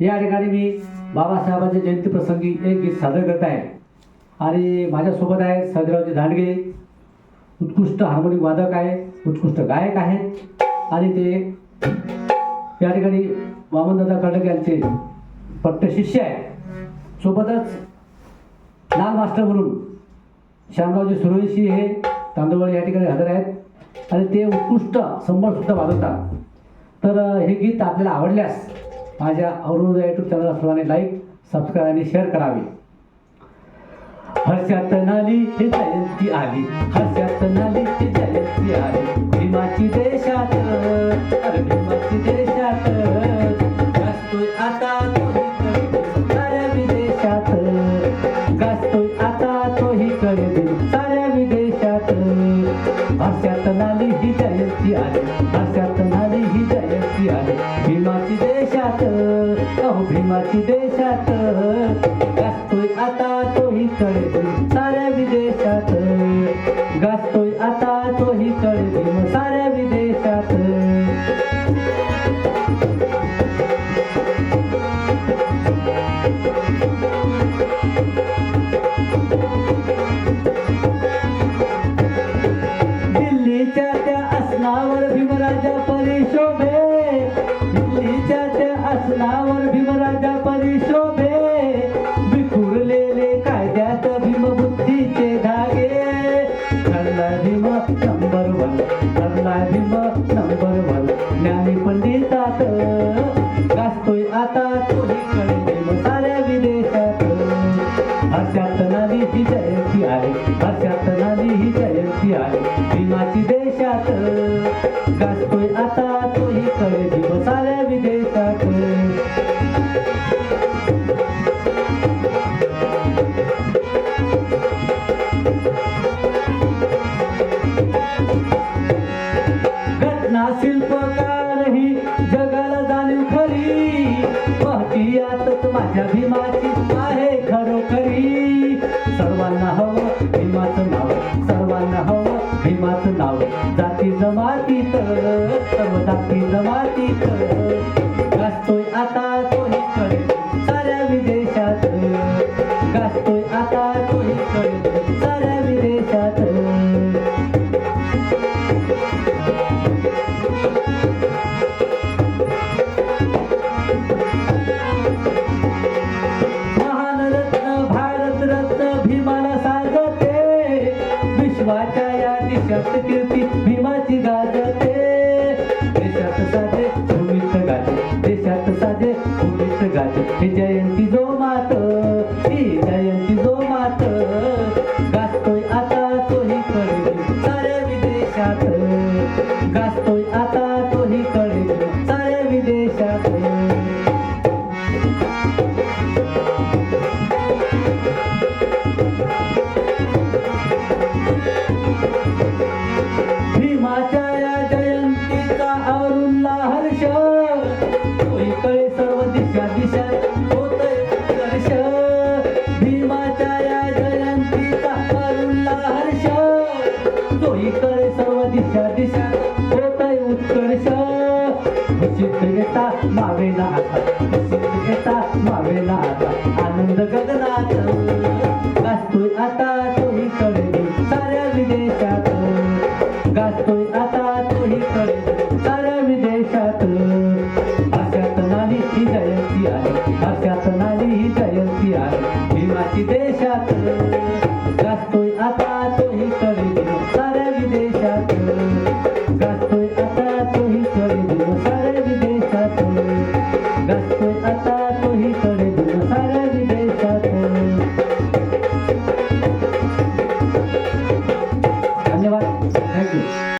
या ठिकाणी मी बाबासाहेबांच्या जयंती प्रसंगी एक गीत सादर करत आहे. आणि माझ्यासोबत आहे सदरावजी दांडगे. उत्कृष्ट हार्मोनिक वादक आहे उत्कृष्ट गायक आहेत. आणि ते या ठिकाणी वामनदादा कर्डक यांचे पट्ट शिष्य आहे सोबतच लाल मास्टर म्हणून श्यामरावजी सुरवंशी हे तांदूळवाडी या ठिकाणी हजर आहेत. आणि ते उत्कृष्ट संबळसुद्धा वाजवतात. तर हे गीत आपल्याला आवडल्यास माझ्या अरुणोदय यूट्यूब चॅनलला सर्वांनी लाईक सबस्क्राईब आणि शेअर करावे. हर्षात नाली हे जयंती आली. हर्षात नाली हे जयंती आली. भीमाची देशात अरे भीमाची देशात. गाजतोय आता साऱ्या विदेशात. गाजतोय आता तोही कडे साऱ्या विदेशात. हर्षात नाली ही जयंती आली. हर्षात नाली ही जयंती आली. भीमाची देशात अहो भीमाची देशात गाजतोय आता तोही कळे साऱ्या विदेशात. गाजतोय वन ठरला बिंब नंबर वन ज्ञानी पंडितात गाजतोय आता तोही कडे साऱ्या विदेशात हर्षात नाली ही जयंती आहे हर्षात नाली ही जयंती आहे भीमाची देशात गाजतोय आता महतीयातच माझ्या भीमाची आहे खरोखरी. सर्वांना हवं भीमाचं नाव सर्वांना हवं भीमाचं नाव. जाती जमातीत सर्व जाती जमातीत. गाजतोय आता कीर्ती भीमाची गाजते. देशात गाजे. देशात साधे गाजे. जयंती जो मात ही जयंती जो मात गाजतोय आता तोही कडे साऱ्या विदेशात. गाजतोय भीमाच्या या जयंतीचा हर्ष. तोहीकडे सर्व दिशा दिशा होतय उत्कर्ष भीमाच्या या जयंतीचा हर्ष. सर्व दिशा दिशा उत्कर्ष. खुशीत आता मावेला आता. आनंद गगनात. जयंती आहे. अशात नाली ही जयंती आहे.